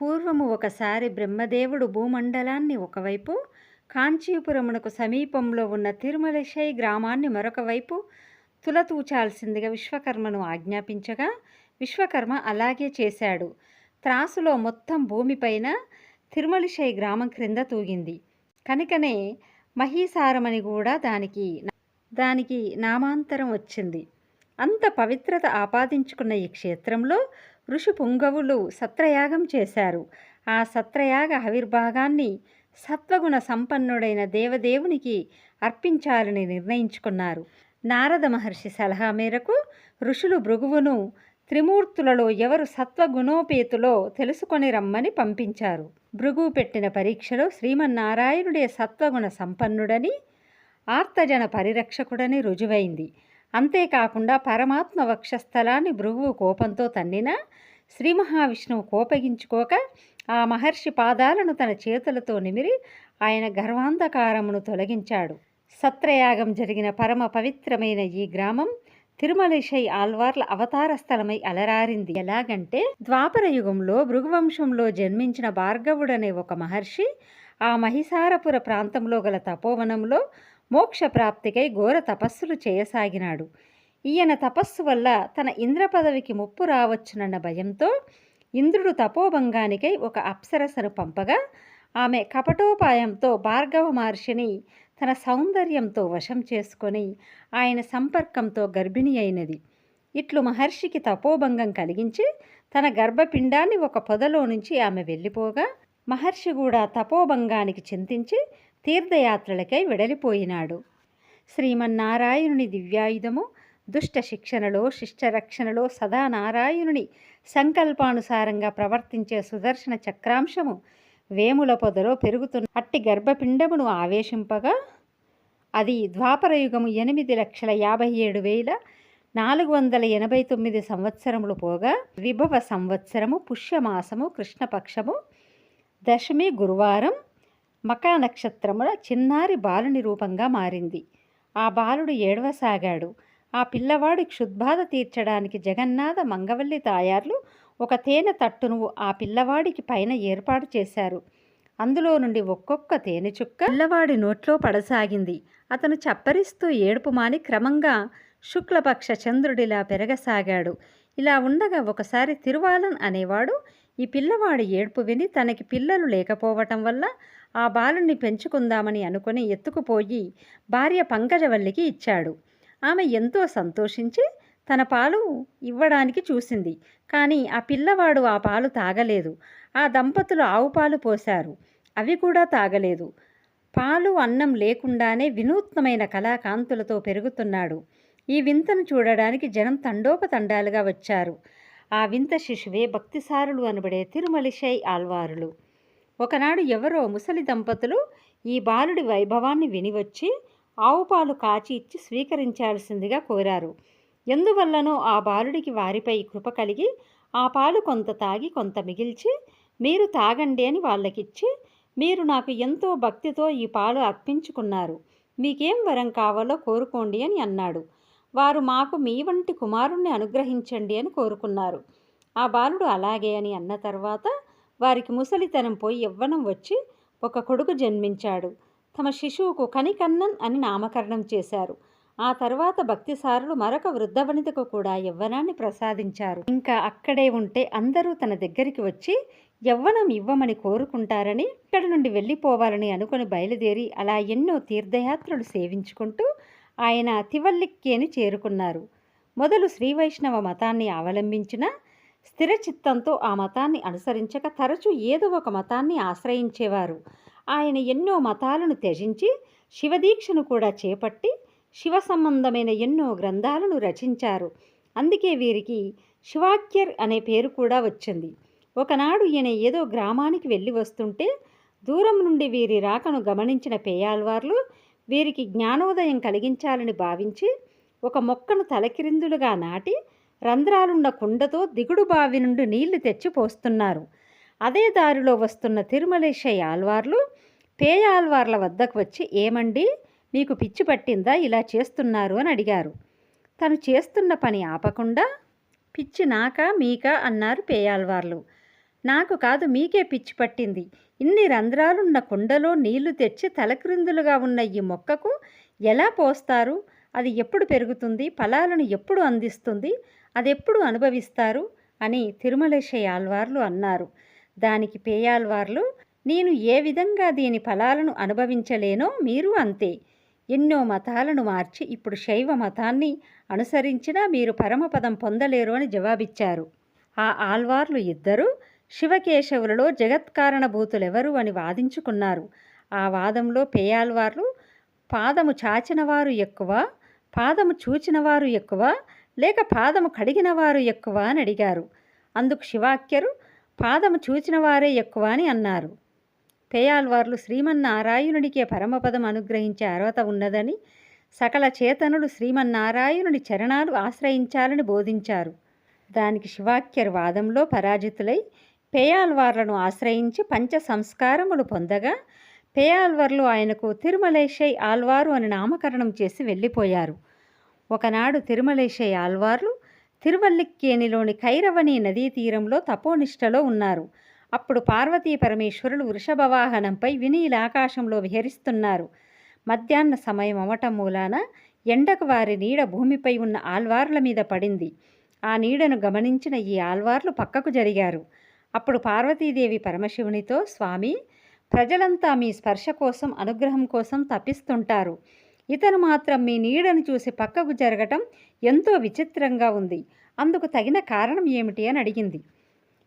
పూర్వము ఒకసారి బ్రహ్మదేవుడు భూమండలాన్ని ఒకవైపు కాంచీపురమునకు సమీపంలో ఉన్న తిరుమలశై గ్రామాన్ని మరొక వైపు తులతూచాల్సిందిగా విశ్వకర్మను ఆజ్ఞాపించగా విశ్వకర్మ అలాగే చేశాడు. త్రాసులో మొత్తం భూమిపైన తిరుమలశై గ్రామం క్రింద తూగింది. కనుకనే మహీసారమని కూడా దానికి దానికి నామాంతరం వచ్చింది. అంత పవిత్రత ఆపాదించుకున్న ఈ క్షేత్రంలో ఋషి పుంగవులు సత్రయాగం చేశారు. ఆ సత్రయాగ ఆవిర్భాగాన్ని సత్వగుణ సంపన్నుడైన దేవదేవునికి అర్పించాలని నిర్ణయించుకున్నారు. నారద మహర్షి సలహా మేరకు ఋషులు భృగువును త్రిమూర్తులలో ఎవరు సత్వగుణోపేతులో తెలుసుకొని రమ్మని పంపించారు. భృగు పెట్టిన పరీక్షలో శ్రీమన్నారాయణుడే సత్వగుణ సంపన్నుడని ఆర్తజన పరిరక్షకుడని రుజువైంది. అంతేకాకుండా పరమాత్మ వక్షస్థలాన్ని భృగువు కోపంతో తన్నినా శ్రీ మహావిష్ణువు కోపగించుకోక ఆ మహర్షి పాదాలను తన చేతులతో నిమిరి ఆయన గర్వాంధకారమును తొలగించాడు. సత్రయాగం జరిగిన పరమ పవిత్రమైన ఈ గ్రామం తిరుమలశై ఆల్వార్ల అవతార స్థలమై అలరారింది. ఎలాగంటే ద్వాపర యుగంలో భృగువంశంలో జన్మించిన భార్గవుడనే ఒక మహర్షి ఆ మహిసారపుర ప్రాంతంలో గల తపోవనంలో మోక్ష ప్రాప్తికై ఘోర తపస్సులు చేయసాగినాడు. ఈయన తపస్సు వల్ల తన ఇంద్ర పదవికి ముప్పు రావచ్చునన్న భయంతో ఇంద్రుడు తపోభంగానికై ఒక అప్సరసను పంపగా ఆమె కపటోపాయంతో భార్గవ మహర్షిని తన సౌందర్యంతో వశం చేసుకొని ఆయన సంపర్కంతో గర్భిణి అయినది. ఇట్లు మహర్షికి తపోభంగం కలిగించి తన గర్భపిండాన్ని ఒక పొదలో నుంచి ఆమె వెళ్ళిపోగా మహర్షి కూడా తపోభంగానికి చింతించి తీర్థయాత్రలకై వెడలిపోయినాడు. శ్రీమన్నారాయణుని దివ్యాయుధము దుష్ట శిక్షణలో శిష్టరక్షణలో సదా నారాయణుని సంకల్పానుసారంగా ప్రవర్తించే సుదర్శన చక్రాంశము వేముల పొదలో పెరుగుతున్న అట్టి గర్భపిండమును ఆవేశింపగా అది ద్వాపరయుగము ఎనిమిది లక్షల యాభై ఏడు వేల నాలుగు వందల ఎనభై తొమ్మిది సంవత్సరములు పోగా విభవ సంవత్సరము పుష్యమాసము కృష్ణపక్షము దశమి గురువారం మకా నక్షత్రముల చిన్నారి బాలుని రూపంగా మారింది. ఆ బాలుడు ఏడవసాగాడు ఆ పిల్లవాడి క్షుద్బాధ తీర్చడానికి జగన్నాథ మంగవల్లి తాయార్లు ఒక తేనె తట్టును ఆ పిల్లవాడికి పైన ఏర్పాటు చేశారు. అందులో నుండి ఒక్కొక్క తేనె చుక్క పిల్లవాడి నోట్లో పడసాగింది. అతను చప్పరిస్తూ ఏడుపు మాని క్రమంగా శుక్లపక్ష చంద్రుడిలా పెరగసాగాడు. ఇలా ఉండగా ఒకసారి తిరువాలన్ అనేవాడు ఈ పిల్లవాడి ఏడుపు విని తనకి పిల్లలు లేకపోవటం వల్ల ఆ బాలుణ్ణి పెంచుకుందామని అనుకుని ఎత్తుకుపోయి భార్య పంకజవల్లికి ఇచ్చాడు. ఆమె ఎంతో సంతోషించి తన పాలు ఇవ్వడానికి చూసింది. కానీ ఆ పిల్లవాడు ఆ పాలు తాగలేదు. ఆ దంపతులు ఆవు పాలు పోశారు. అవి కూడా తాగలేదు. పాలు అన్నం లేకుండానే వినూత్నమైన కళాకాంతులతో పెరుగుతున్నాడు. ఈ వింతను చూడడానికి జనం తండోపతండాలుగా వచ్చారు. ఆ వింత శిశువే భక్తిసారులు అనబడే తిరుమలిషై ఆల్వారులు ఒకనాడు ఎవరో ముసలి దంపతులు ఈ బాలుడి వైభవాన్ని వినివచ్చి ఆవు పాలు కాచి ఇచ్చి స్వీకరించాల్సిందిగా కోరారు. ఎందువల్లనో ఆ బాలుడికి వారిపై కృప కలిగి ఆ పాలు కొంత తాగి కొంత మిగిల్చి మీరు తాగండి అని వాళ్ళకిచ్చి మీరు నాకు ఎంతో భక్తితో ఈ పాలు అర్పించుకున్నారు. మీకేం వరం కావాలో కోరుకోండి అని అన్నాడు. వారు మాకు మీ వంటి కుమారుణ్ణి అనుగ్రహించండి అని కోరుకున్నారు. ఆ బాలుడు అలాగే అని అన్న తర్వాత వారికి ముసలితనం పోయి యవ్వనం వచ్చి ఒక కొడుకు జన్మించాడు. తమ శిశువుకు కనికన్నన్ అని నామకరణం చేశారు. ఆ తర్వాత భక్తిసారులు మరొక వృద్ధ వనితకు కూడా యవ్వనాన్ని ప్రసాదించారు. ఇంకా అక్కడే ఉంటే అందరూ తన దగ్గరికి వచ్చి యవ్వనం ఇవ్వమని కోరుకుంటారని ఇక్కడ నుండి వెళ్ళిపోవాలని అనుకుని బయలుదేరి అలా ఎన్నో తీర్థయాత్రలు సేవించుకుంటూ ఆయన తివల్లిక్కేని చేరుకున్నారు. మొదలు శ్రీవైష్ణవ మతాన్ని అవలంబించిన స్థిర చిత్తంతో ఆ మతాన్ని అనుసరించక తరచూ ఏదో ఒక మతాన్ని ఆశ్రయించేవారు. ఆయన ఎన్నో మతాలను త్యజించి శివదీక్షను కూడా చేపట్టి శివ సంబంధమైన ఎన్నో గ్రంథాలను రచించారు. అందుకే వీరికి శివాక్యర్ అనే పేరు కూడా వచ్చింది. ఒకనాడు ఈయన ఏదో గ్రామానికి వెళ్ళి వస్తుంటే దూరం నుండి వీరి రాకను గమనించిన పేయాల్వార్లు వీరికి జ్ఞానోదయం కలిగించాలని భావించి ఒక మొక్కను తలకిరిందులుగా నాటి రంధ్రాలున్న కుండతో దిగుడు బావి నుండి నీళ్ళు తెచ్చి పోస్తున్నారు. అదే దారిలో వస్తున్న తిరుమలేశయ్య ఆల్వార్లు పేయాల్వార్ల వద్దకు వచ్చి ఏమండి మీకు పిచ్చి పట్టిందా? ఇలా చేస్తున్నారు అని అడిగారు. తను చేస్తున్న పని ఆపకుండా? పిచ్చి నాక మీక? అన్నారు పేయాల్వార్లు నాకు కాదు మీకే పిచ్చి పట్టింది. ఇన్ని రంధ్రాలున్న కుండలో నీళ్ళు తెచ్చి తలక్రిందులుగా ఉన్న ఈ మొక్కకు ఎలా పోస్తారు? అది ఎప్పుడు పెరుగుతుంది? ఫలాలను ఎప్పుడు అందిస్తుంది? అదెప్పుడు అనుభవిస్తారు? అని తిరుమలేశయ్య ఆల్వార్లు అన్నారు. దానికి పేయాల్వార్లు నేను ఏ విధంగా దీని ఫలాలను అనుభవించలేనో మీరు అంతే. ఎన్నో మతాలను మార్చి ఇప్పుడు శైవ మతాన్ని అనుసరించినా మీరు పరమపదం పొందలేరు అని జవాబిచ్చారు. ఆ ఆల్వార్లు ఇద్దరూ శివకేశవులలో జగత్కారణభూతులెవరు అని వాదించుకున్నారు. ఆ వాదంలో పేయాల్వార్లు పాదము చాచినవారు ఎక్కువ పాదము చూచినవారు ఎక్కువ లేక పాదము కడిగినవారు ఎక్కువ అని అడిగారు. అందుకు శివాక్యరు పాదము చూచినవారే ఎక్కువ అని అన్నారు. పేయాల్వార్లు శ్రీమన్నారాయణుడికే పరమపదం అనుగ్రహించే అర్హత ఉన్నదని సకల చేతనులు శ్రీమన్నారాయణుని చరణాలు ఆశ్రయించాలని బోధించారు. దానికి శివాక్యర్ వాదంలో పరాజితులై పేయాల్వార్లను ఆశ్రయించి పంచ సంస్కారములు పొందగా పేయాల్వర్లు ఆయనకు తిరుమలేశై ఆల్వారు అని నామకరణం చేసి వెళ్ళిపోయారు. ఒకనాడు తిరుమలేశయ్య ఆల్వార్లు తిరువల్లిక్కేణిలోని కైరవని నదీ తీరంలో తపోనిష్టలో ఉన్నారు. అప్పుడు పార్వతీ పరమేశ్వరులు వృషభవాహనంపై వినీల ఆకాశంలో విహరిస్తున్నారు. మధ్యాహ్న సమయం అవటం మూలాన ఎండకు వారి నీడ భూమిపై ఉన్న ఆల్వార్ల మీద పడింది. ఆ నీడను గమనించిన ఈ ఆల్వార్లు పక్కకు జరిగారు. అప్పుడు పార్వతీదేవి పరమశివునితో స్వామి ప్రజలంతా మీ స్పర్శ కోసం అనుగ్రహం కోసం తప్పిస్తుంటారు ఇతను మాత్రం మీ నీడను చూసి పక్కకు జరగటం ఎంతో విచిత్రంగా ఉంది. అందుకు తగిన కారణం ఏమిటి అని అడిగింది.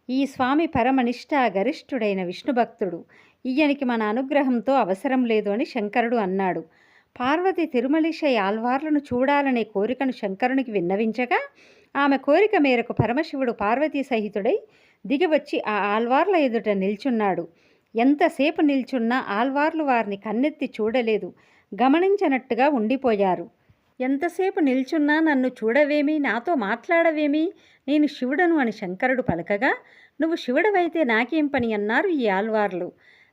ఈ స్వామి పరమనిష్ట గరిష్ఠుడైన విష్ణుభక్తుడు. ఈయనికి మన అనుగ్రహంతో అవసరం లేదు అని శంకరుడు అన్నాడు. పార్వతి తిరుమలిశై ఆల్వార్లను చూడాలనే కోరికను శంకరునికి విన్నవించగా ఆమె కోరిక మేరకు పరమశివుడు పార్వతీ సహితుడై దిగివచ్చి ఆ ఆల్వార్ల ఎదుట నిల్చున్నాడు. ఎంతసేపు నిల్చున్నా ఆల్వార్లు వారిని కన్నెత్తి చూడలేదు. గమనించనట్టుగా ఉండిపోయారు. ఎంతసేపు నిల్చున్నా నన్ను చూడవేమి? నాతో మాట్లాడవేమి? నేను శివుడను అని శంకరుడు పలకగా నువ్వు శివుడవైతే నాకేం పని? అన్నారు ఈ ఆల్వార్లు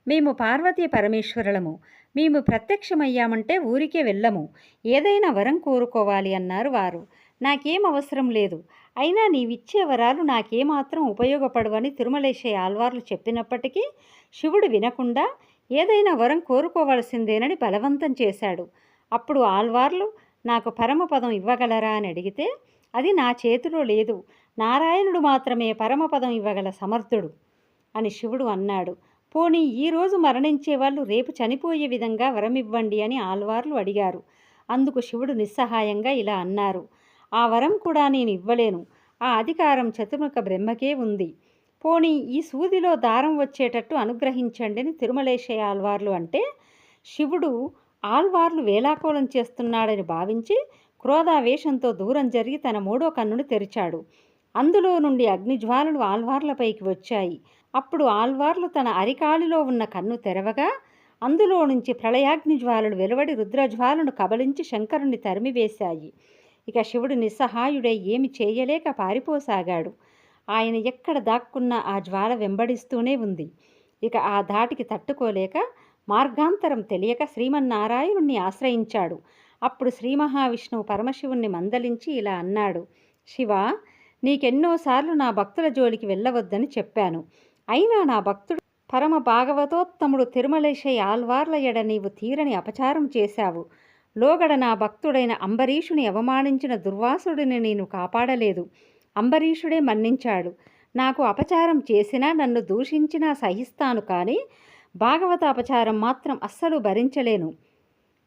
మేము పార్వతీ పరమేశ్వరులము. మేము ప్రత్యక్షమయ్యామంటే ఊరికే వెళ్ళము. ఏదైనా వరం కోరుకోవాలి అన్నారు వారు. నాకేం అవసరం లేదు. అయినా నీవిచ్చే వరాలు నాకేమాత్రం ఉపయోగపడవని తిరుమలేశయ్య ఆల్వార్లు చెప్పినప్పటికీ శివుడు వినకుండా ఏదైనా వరం కోరుకోవలసిందేనని బలవంతం చేశాడు. అప్పుడు ఆల్వార్లు నాకు పరమపదం ఇవ్వగలరా అని అడిగితే అది నా చేతిలో లేదు. నారాయణుడు మాత్రమే పరమపదం ఇవ్వగల సమర్థుడు అని శివుడు అన్నాడు. పోనీ ఈరోజు మరణించే వాళ్ళు రేపు చనిపోయే విధంగా వరమివ్వండి అని ఆల్వార్లు అడిగారు. అందుకు శివుడు నిస్సహాయంగా ఇలా అన్నారు. ఆ వరం కూడా నేను ఇవ్వలేను. ఆ అధికారం చతుర్ముఖ బ్రహ్మకే ఉంది. పోనీ ఈ సూదిలో దారం వచ్చేటట్టు అనుగ్రహించండి అని తిరుమలేశయ్య ఆల్వార్లు అంటే శివుడు ఆల్వార్లు వేలాకోలం చేస్తున్నాడని భావించి క్రోధావేశంతో దూరం జరిగి తన మూడో కన్నును తెరిచాడు. అందులో నుండి అగ్నిజ్వాలలు ఆల్వార్లపైకి వచ్చాయి. అప్పుడు ఆల్వార్లు తన అరికాలిలో ఉన్న కన్ను తెరవగా అందులో నుంచి ప్రళయాగ్ని జ్వాలలు వెలువడి రుద్రజ్వాలను కబలించి శంకరుణ్ణి తరిమివేశాయి. ఇక శివుడు నిస్సహాయుడై ఏమి చేయలేక పారిపోసాగాడు. ఆయన ఎక్కడ దాక్కున్న ఆ జ్వాల వెంబడిస్తూనే ఉంది. ఇక ఆ ధాటికి తట్టుకోలేక మార్గాంతరం తెలియక శ్రీమన్నారాయణుణ్ణి ఆశ్రయించాడు. అప్పుడు శ్రీ మహావిష్ణువు పరమశివుణ్ణి మందలించి ఇలా అన్నాడు శివ నీకెన్నోసార్లు నా భక్తుల జోలికి వెళ్ళవద్దని చెప్పాను. అయినా నా భక్తుడు పరమ భాగవతోత్తముడు తిరుమలేశయ్య ఆల్వార్ల ఎడ నీవు తీరని అపచారం చేశావు. లోగడ నా భక్తుడైన అంబరీషుని అవమానించిన దుర్వాసుడిని నేను కాపాడలేదు. అంబరీషుడే మన్నించాడు. నాకు అపచారం చేసినా నన్ను దూషించినా సహిస్తాను కానీ భాగవత అపచారం మాత్రం అస్సలు భరించలేను.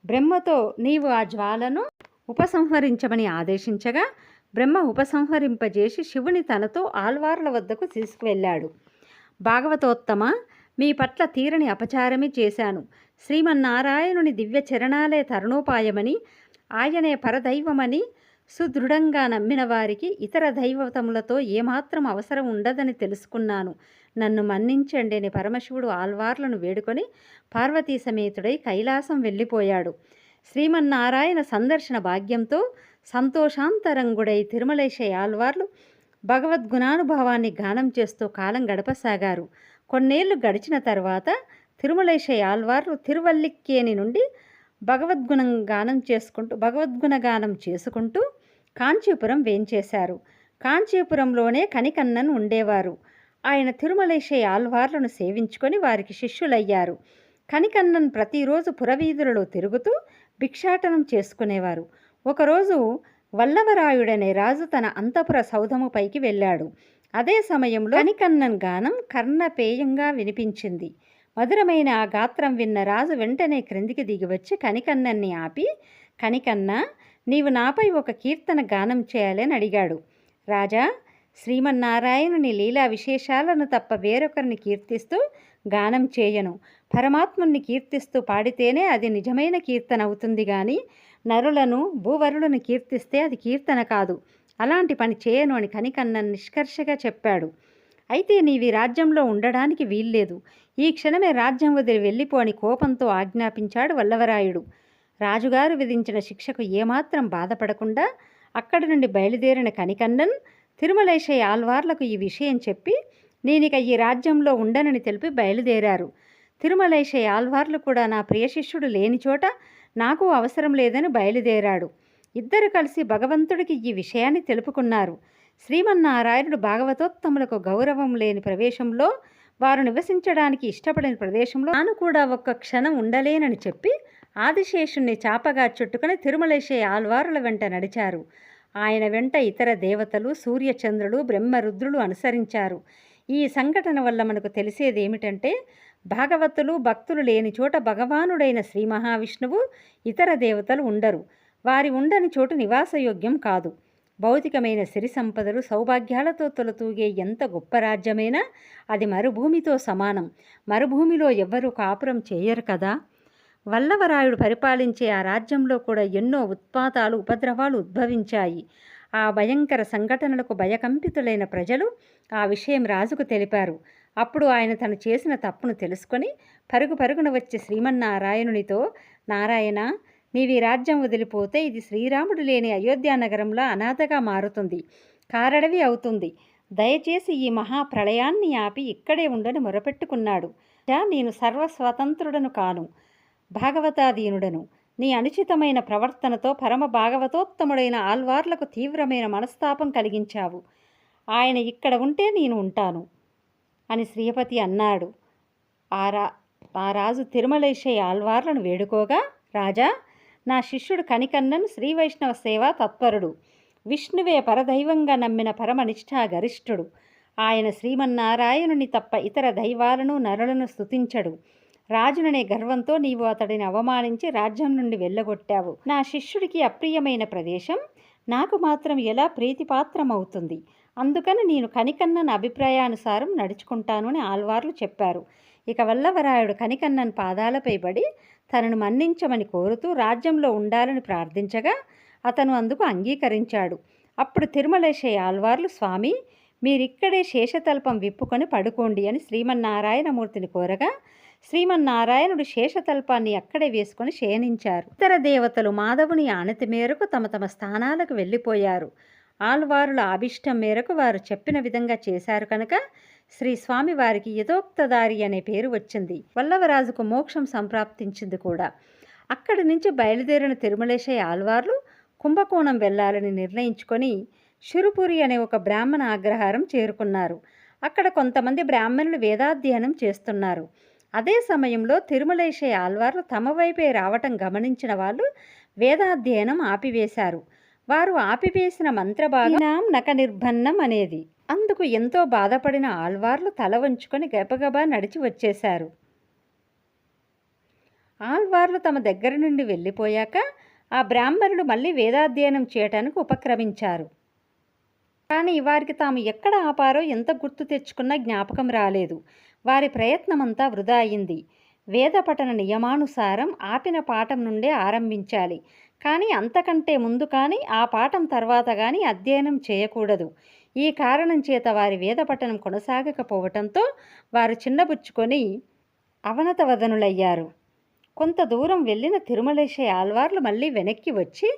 బ్రహ్మతో నీవు ఆ జ్వాలను ఉపసంహరించమని ఆదేశించగా బ్రహ్మ ఉపసంహరింపజేసి శివుని తనతో ఆల్వార్ల వద్దకు తీసుకువెళ్ళాడు. భాగవతోత్తమ మీ పట్ల తీరని అపచారమే చేశాను. శ్రీమన్నారాయణుని దివ్య చరణాలే తరుణోపాయమని ఆయనే పరదైవమని సుదృఢంగా నమ్మిన వారికి ఇతర దైవతములతో ఏమాత్రం అవసరం ఉండదని తెలుసుకున్నాను. నన్ను మన్నించండి అని పరమశివుడు ఆల్వార్లను వేడుకొని పార్వతీ సమేతుడై కైలాసం వెళ్ళిపోయాడు. శ్రీమన్నారాయణ సందర్శన భాగ్యంతో సంతోషాంతరంగుడై తిరుమలేశయ్య ఆల్వార్లు భగవద్గుణానుభవాన్ని గానం చేస్తూ కాలం గడపసాగారు. కొన్నేళ్ళు గడిచిన తర్వాత తిరుమలేశయ్య ఆల్వార్లు తిరువల్లిక్కేని నుండి భగవద్గుణం గానం చేసుకుంటూ భగవద్గుణ గానం చేసుకుంటూ కాంచీపురం వేంచేశారు. కాంచీపురంలోనే కనికన్నన్ ఉండేవారు. ఆయన తిరుమలేశయ్య ఆల్వార్లను సేవించుకొని వారికి శిష్యులయ్యారు. కనికన్నన్ ప్రతిరోజు పురవీధులలో తిరుగుతూ భిక్షాటనం చేసుకునేవారు. ఒకరోజు వల్లవరాయుడనే రాజు తన అంతపుర సౌధము పైకి వెళ్ళాడు. అదే సమయంలో కనికన్నన్ గానం కర్ణపేయంగా వినిపించింది. మధురమైన ఆ గాత్రం విన్న రాజు వెంటనే క్రిందికి దిగివచ్చి కనికన్నన్ని ఆపి కనికన్న నీవు నాపై ఒక కీర్తన గానం చేయాలని అడిగాడు. రాజా శ్రీమన్నారాయణుని లీలా విశేషాలను తప్ప వేరొకరిని కీర్తిస్తూ గానం చేయను. పరమాత్ముని కీర్తిస్తూ పాడితేనే అది నిజమైన కీర్తన అవుతుంది కానీ నరులను భూవరులను కీర్తిస్తే అది కీర్తన కాదు. అలాంటి పని చేయను అని కనికన్న నిష్కర్షగా చెప్పాడు. అయితే నీవి రాజ్యంలో ఉండడానికి వీల్లేదు. ఈ క్షణమే రాజ్యం వదిలి వెళ్ళిపో అని కోపంతో ఆజ్ఞాపించాడు వల్లవరాయుడు. రాజుగారు విధించిన శిక్షకు ఏమాత్రం బాధపడకుండా అక్కడి నుండి బయలుదేరిన కనికన్నన్ తిరుమలేశయ్య ఆల్వార్లకు ఈ విషయం చెప్పి నేనిక ఈ రాజ్యంలో ఉండనని తెలిపి బయలుదేరారు. తిరుమలేశయ్య ఆల్వార్లు కూడా నా ప్రియ శిష్యుడు లేని చోట నాకు అవసరం లేదని బయలుదేరాడు. ఇద్దరు కలిసి భగవంతుడికి ఈ విషయాన్ని తెలుపుకున్నారు. శ్రీమన్నారాయణుడు భాగవతోత్తములకు గౌరవం లేని ప్రవేశంలో వారు నివసించడానికి ఇష్టపడిన ప్రదేశంలో తాను కూడా ఒక్క క్షణం ఉండలేనని చెప్పి ఆదిశేషుణ్ణి చాపగా చుట్టుకుని తిరుమలేశే ఆల్వారుల వెంట నడిచారు. ఆయన వెంట ఇతర దేవతలు సూర్యచంద్రులు బ్రహ్మరుద్రులు అనుసరించారు. ఈ సంఘటన వల్ల మనకు తెలిసేది ఏమిటంటే భాగవతులు భక్తులు లేని చోట భగవానుడైన శ్రీ మహావిష్ణువు ఇతర దేవతలు ఉండరు. వారి ఉండని చోటు నివాసయోగ్యం కాదు. భౌతికమైన సిరి సంపదలు సౌభాగ్యాలతో తొలతూగే ఎంత గొప్ప రాజ్యమైనా అది మరుభూమితో సమానం. మరుభూమిలో ఎవ్వరూ కాపురం చేయరు కదా. వల్లవరాయుడు పరిపాలించే ఆ రాజ్యంలో కూడా ఎన్నో ఉత్పాతాలు ఉపద్రవాలు ఉద్భవించాయి. ఆ భయంకర సంఘటనలకు భయకంపితులైన ప్రజలు ఆ విషయం రాజుకు తెలిపారు. అప్పుడు ఆయన తను చేసిన తప్పును తెలుసుకొని పరుగు పరుగున వచ్చే శ్రీమన్నారాయణునితో నారాయణ నీవి రాజ్యం వదిలిపోతే ఇది శ్రీరాముడు లేని అయోధ్య నగరంలో అనాథగా మారుతుంది కారడవి అవుతుంది. దయచేసి ఈ మహాప్రళయాన్ని ఆపి ఇక్కడే ఉండని మొరపెట్టుకున్నాడు. నేను సర్వస్వతంత్రుడను కాను. భాగవతాధీనుడను. నీ అనుచితమైన ప్రవర్తనతో పరమ భాగవతోత్తముడైన ఆల్వార్లకు తీవ్రమైన మనస్తాపం కలిగించావు. ఆయన ఇక్కడ ఉంటే నేను ఉంటాను. అని శ్రీపతి అన్నాడు. ఆ రా ఆ రాజు తిరుమలేశయ్య ఆల్వార్లను వేడుకోగా రాజా నా శిష్యుడు కనికన్నన్ శ్రీ వైష్ణవ సేవా తత్పరుడు. విష్ణువే పరదైవంగా నమ్మిన పరమనిష్టా గరిష్ఠుడు. ఆయన శ్రీమన్నారాయణుని తప్ప ఇతర దైవాలను నరులను స్తుతించడు. రాజుననే గర్వంతో నీవు అతడిని అవమానించి రాజ్యం నుండి వెళ్ళగొట్టావు. నా శిష్యుడికి అప్రియమైన ప్రదేశం. నాకు మాత్రం ఎలా ప్రీతిపాత్రమవుతుంది? అందుకని నేను కనికన్నన్ అభిప్రాయానుసారం నడుచుకుంటాను అని ఆల్వార్లు చెప్పారు. ఇక వల్లవరాయుడు కనికన్నన్ పాదాలపై పడి తనను మన్నించమని కోరుతూ రాజ్యంలో ఉండాలని ప్రార్థించగా అతను అందుకు అంగీకరించాడు. అప్పుడు తిరుమలేశయ్య ఆల్వార్లు స్వామి మీరిక్కడే శేషతల్పం విప్పుకొని పడుకోండి అని శ్రీమన్నారాయణమూర్తిని కోరగా శ్రీమన్నారాయణుడు శేషతల్పాన్ని అక్కడే వేసుకొని శయనించారు. ఇతర దేవతలు మాధవుని ఆనతి మేరకు తమ తమ స్థానాలకు వెళ్ళిపోయారు. ఆల్వారుల అభిష్టం మేరకు వారు చెప్పిన విధంగా చేశారు కనుక శ్రీ స్వామి వారికి యథోక్తదారి అనే పేరు వచ్చింది. వల్లవరాజుకు మోక్షం సంప్రాప్తించింది కూడా. అక్కడి నుంచి బయలుదేరిన తిరుమలేశయ్య ఆల్వార్లు కుంభకోణం వెళ్ళాలని నిర్ణయించుకొని షురుపురి అనే ఒక బ్రాహ్మణ అగ్రహారం చేరుకున్నారు. అక్కడ కొంతమంది బ్రాహ్మణులు వేదాధ్యయనం చేస్తున్నారు. అదే సమయంలో తిరుమలేశయ్య ఆల్వార్లు తమ వైపే రావటం గమనించిన వాళ్ళు వేదాధ్యయనం ఆపివేశారు. వారు ఆపివేసిన మంత్రభాగం నక నిర్బంధం అనేది. అందుకు ఎంతో బాధపడిన ఆల్వార్లు తల వంచుకొని గబగబా నడిచి వచ్చేశారు. ఆల్వార్లు తమ దగ్గర నుండి వెళ్ళిపోయాక ఆ బ్రాహ్మణులు మళ్ళీ వేదాధ్యయనం చేయటానికి ఉపక్రమించారు. కానీ వారికి తాము ఎక్కడ ఆపారో ఎంత గుర్తు తెచ్చుకున్న జ్ఞాపకం రాలేదు. వారి ప్రయత్నమంతా వృధా అయింది. వేద పఠన నియమానుసారం ఆపిన పాఠం నుండే ఆరంభించాలి. కానీ అంతకంటే ముందు కానీ ఆ పాఠం తర్వాత కానీ అధ్యయనం చేయకూడదు. ఈ కారణం చేత వారి వేద పఠనం కొనసాగకపోవటంతో వారు చిన్నబుచ్చుకొని అవనతవదనులయ్యారు. కొంత దూరం వెళ్ళిన తిరుమలేశ ఆల్వార్లు మళ్ళీ వెనక్కి వచ్చి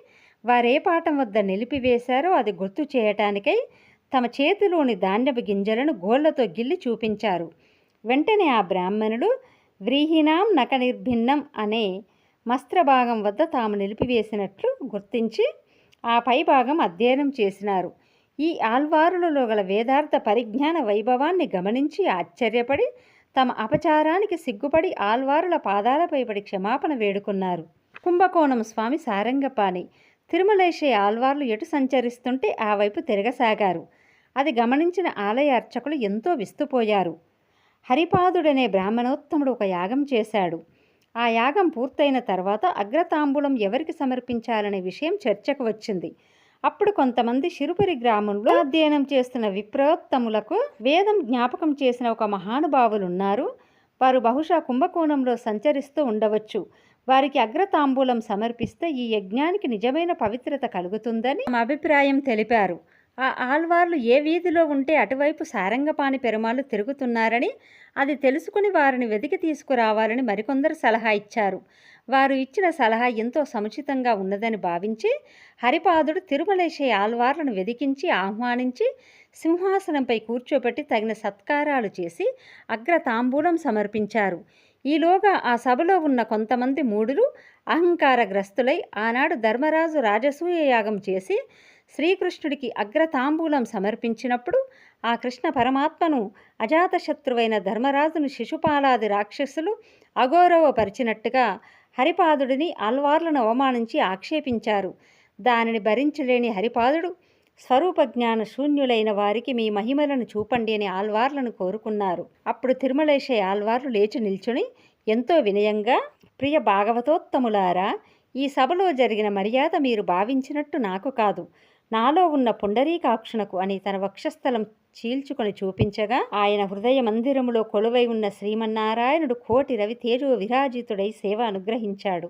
వారే పాఠం వద్ద నిలిపివేశారో అది గుర్తు చేయటానికై తమ చేతిలోని ధాన్యపు గింజలను గోళ్ళతో గిల్లి చూపించారు. వెంటనే ఆ బ్రాహ్మణుడు వ్రీహినాం నక నిర్భిన్నం అనే మస్త్రభాగం వద్ద తాము నిలిపివేసినట్లు గుర్తించి ఆ పై భాగం అధ్యయనం చేసినారు. ఈ ఆల్వారులలో గల వేదార్థ పరిజ్ఞాన వైభవాన్ని గమనించి ఆశ్చర్యపడి తమ అపచారానికి సిగ్గుపడి ఆల్వారుల పాదాలపై పడి క్షమాపణ వేడుకున్నారు. కుంభకోణం స్వామి సారంగపాణి. తిరుమలేశే ఆల్వార్లు ఎటు సంచరిస్తుంటే ఆ వైపు తిరగసాగారు. అది గమనించిన ఆలయ అర్చకులు ఎంతో విస్తుపోయారు. హరిపాదుడనే బ్రాహ్మణోత్తముడు ఒక యాగం చేశాడు. ఆ యాగం పూర్తయిన తర్వాత అగ్రతాంబూలం ఎవరికి సమర్పించాలనే విషయం చర్చకు వచ్చింది. అప్పుడు కొంతమంది శిరుపురి గ్రామంలో అధ్యయనం చేస్తున్న విప్రోత్తములకు వేదం జ్ఞాపకం చేసిన ఒక మహానుభావులు ఉన్నారు వారు బహుశా కుంభకోణంలో సంచరిస్తూ ఉండవచ్చు. వారికి అగ్రతాంబూలం సమర్పిస్తే ఈ యజ్ఞానికి నిజమైన పవిత్రత కలుగుతుందని తమ అభిప్రాయం తెలిపారు. ఆ ఆల్వార్లు ఏ వీధిలో ఉంటే అటువైపు సారంగపాణి పెరుమాళ్ళు తిరుగుతున్నారని అది తెలుసుకుని వారిని వెతికి తీసుకురావాలని మరికొందరు సలహా ఇచ్చారు. వారు ఇచ్చిన సలహా ఎంతో సముచితంగా ఉన్నదని భావించి హరిపాదుడు తిరుమలేశే ఆల్వార్లను వెదికించి ఆహ్వానించి సింహాసనంపై కూర్చోబెట్టి తగిన సత్కారాలు చేసి అగ్రతాంబూలం సమర్పించారు. ఈలోగా ఆ సభలో ఉన్న కొంతమంది మూడులు అహంకారగ్రస్తులై ఆనాడు ధర్మరాజు రాజసూయ యాగం చేసి శ్రీకృష్ణుడికి అగ్రతాంబూలం సమర్పించినప్పుడు ఆ కృష్ణ పరమాత్మను అజాతశత్రువైన ధర్మరాజును శిశుపాలాది రాక్షసులు అగౌరవపరిచినట్టుగా హరిపాదుడిని అల్వార్లను అవమానించి ఆక్షేపించారు. దానిని భరించలేని హరిపాదుడు స్వరూపజ్ఞాన శూన్యులైన వారికి మీ మహిమలను చూపండి అని ఆల్వార్లను కోరుకున్నారు. అప్పుడు తిరుమలేశయ ఆల్వార్లు లేచి నిల్చుని ఎంతో వినయంగా ప్రియ భాగవతోత్తములారా ఈ సభలో జరిగిన మర్యాద మీరు భావించినట్టు నాకు కాదు. నాలో ఉన్న పుండరీకాక్షునకు అని తన వక్షస్థలం చీల్చుకొని చూపించగా ఆయన హృదయ మందిరములో కొలువై ఉన్న శ్రీమన్నారాయణుడు కోటి రవి తేజో విరాజితుడై సేవ అనుగ్రహించాడు.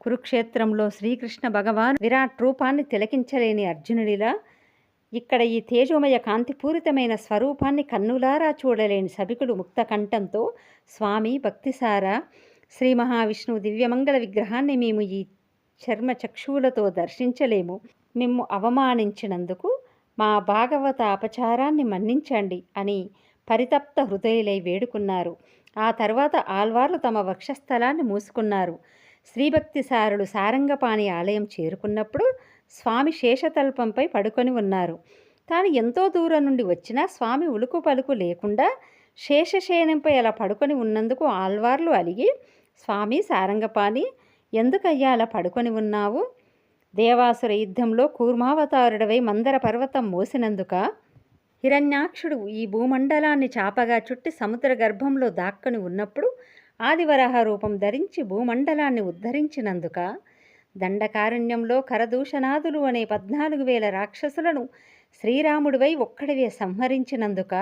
కురుక్షేత్రంలో శ్రీకృష్ణ భగవాన్ విరాట్ రూపాన్ని తిలకించలేని అర్జునుడిలా ఇక్కడ ఈ తేజోమయ కాంతిపూరితమైన స్వరూపాన్ని కన్నులారా చూడలేని సభికుడు ముక్త కంఠంతో స్వామి భక్తిసారా శ్రీ మహావిష్ణువు దివ్యమంగళ విగ్రహాన్ని మేము ఈ చర్మ చక్షువులతో దర్శించలేము. మిమ్ము అవమానించినందుకు మా భాగవత అపచారాన్ని మన్నించండి అని పరితప్త హృదయులై వేడుకున్నారు. ఆ తర్వాత ఆల్వార్లు తమ వక్షస్థలాన్ని మూసుకున్నారు. శ్రీభక్తి సారులు సారంగపాణి ఆలయం చేరుకున్నప్పుడు స్వామి శేషతల్పంపై పడుకొని ఉన్నారు. తాను ఎంతో దూరం నుండి వచ్చినా స్వామి ఉలుకు పలుకు లేకుండా శేషశయనంపై అలా పడుకొని ఉన్నందుకు ఆల్వార్లు అలిగి స్వామి సారంగపాణి ఎందుకయ్యా అలా పడుకొని ఉన్నావు? దేవాసుర యుద్ధంలో కూర్మావతారుడవై మందర పర్వతం మోసినందుక? హిరణ్యాక్షుడు ఈ భూమండలాన్ని చాపగా చుట్టి సముద్ర గర్భంలో దాక్కొని ఉన్నప్పుడు ఆదివరాహ రూపం ధరించి భూమండలాన్ని ఉద్ధరించినందుక దండకారణ్యంలో కరదూషణాదులు అనే పద్నాలుగు వేల రాక్షసులను శ్రీరాముడివై ఒక్కడివే సంహరించినందుక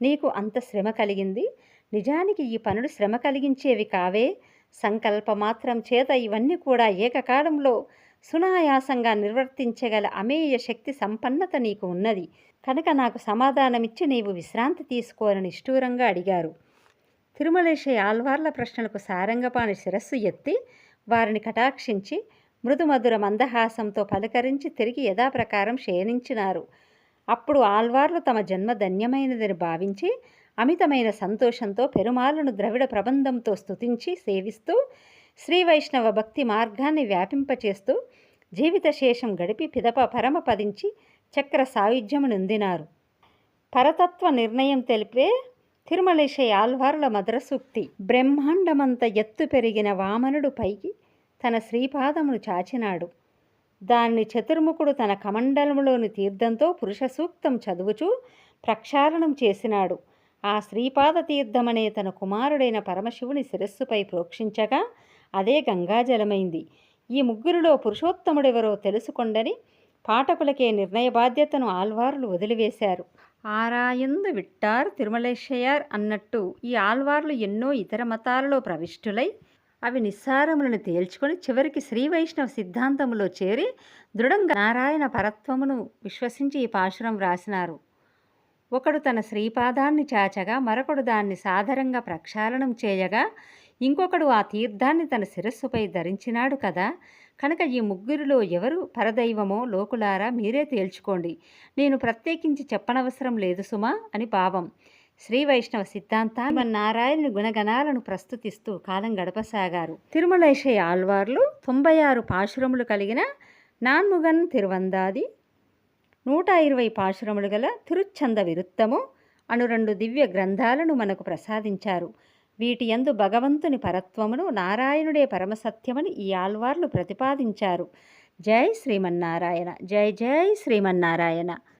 నీకు అంత శ్రమ కలిగింది? నిజానికి ఈ పనులు శ్రమ కలిగించేవి కావే. సంకల్పమాత్రం చేత ఇవన్నీ కూడా ఏకకాలంలో సునాయాసంగా నిర్వర్తించగల అమేయ శక్తి సంపన్నత నీకు ఉన్నది. కనుక నాకు సమాధానమిచ్చి నీవు విశ్రాంతి తీసుకోవాలని నిష్ఠూరంగా అడిగారు. తిరుమలేశ ఆల్వార్ల ప్రశ్నలకు సారంగపాణి శిరస్సు ఎత్తి వారిని కటాక్షించి మృదుమధుర మందహాసంతో పలకరించి తిరిగి యథాప్రకారం శయనించినారు అప్పుడు ఆల్వార్లు తమ జన్మ ధన్యమైనదని భావించి అమితమైన సంతోషంతో పెరుమాలను ద్రవిడ ప్రబంధంతో స్తుతించి సేవిస్తూ శ్రీ వైష్ణవ భక్తి మార్గాన్ని వ్యాపింపచేస్తూ జీవిత శేషం గడిపి పిదప పరమపదించి చక్ర సాయుధ్యమునందినారు పరతత్వ నిర్ణయం తెలిపే తిరుమలేశ ఆల్వార్ల మద్రసూక్తి బ్రహ్మాండమంత ఎత్తు పెరిగిన వామనుడు పైకి తన శ్రీపాదమును చాచినాడు. దాన్ని చతుర్ముఖుడు తన కమండలములోని తీర్థంతో పురుష సూక్తం చదువుచూ ప్రక్షాళనం చేసినాడు. ఆ శ్రీపాద తీర్థమనే తన కుమారుడైన పరమశివుని శిరస్సుపై ప్రోక్షించగా అదే గంగాజలమైంది. ఈ ముగ్గురిలో పురుషోత్తముడెవరో తెలుసుకొండని పాఠకులకే నిర్ణయ బాధ్యతను ఆల్వార్లు వదిలివేశారు. ఆరాయందు విట్టార్ తిరుమలేశయ్యార్ అన్నట్టు ఈ ఆల్వార్లు ఎన్నో ఇతర మతాలలో ప్రవిష్టులై అవి నిస్సారములను తేల్చుకొని చివరికి శ్రీ వైష్ణవ సిద్ధాంతములో చేరి దృఢంగా నారాయణ పరత్వమును విశ్వసించి ఈ పాశురం వ్రాసినారు. ఒకడు తన శ్రీపాదాన్ని చాచగా మరొకడు దాన్ని సాదరంగా ప్రక్షాళనం చేయగా ఇంకొకడు ఆ తీర్థాన్ని తన శిరస్సుపై ధరించినాడు కదా. కనుక ఈ ముగ్గురిలో ఎవరు పరదైవమో లోకులారా మీరే తేల్చుకోండి. నేను ప్రత్యేకించి చెప్పనవసరం లేదు సుమా అని భావం శ్రీ వైష్ణవ సిద్ధాంతాన్ని నారాయణుని గుణగణాలను ప్రస్తుతిస్తూ కాలం గడపసాగారు. తిరుమలైషయ ఆల్వార్లు తొంభై ఆరు పాశురములు కలిగిన నాన్ముగన్ తిరువందాది నూట ఇరవై పాశురములు గల తిరుచ్ఛంద విరుత్తము అను రెండు దివ్య గ్రంథాలను మనకు ప్రసాదించారు. వీటి యందు భగవంతుని పరత్వమును నారాయణుడే పరమసత్యమని ఈ ఆల్వార్లు ప్రతిపాదించారు. జై శ్రీమన్నారాయణ. జై జై శ్రీమన్నారాయణ.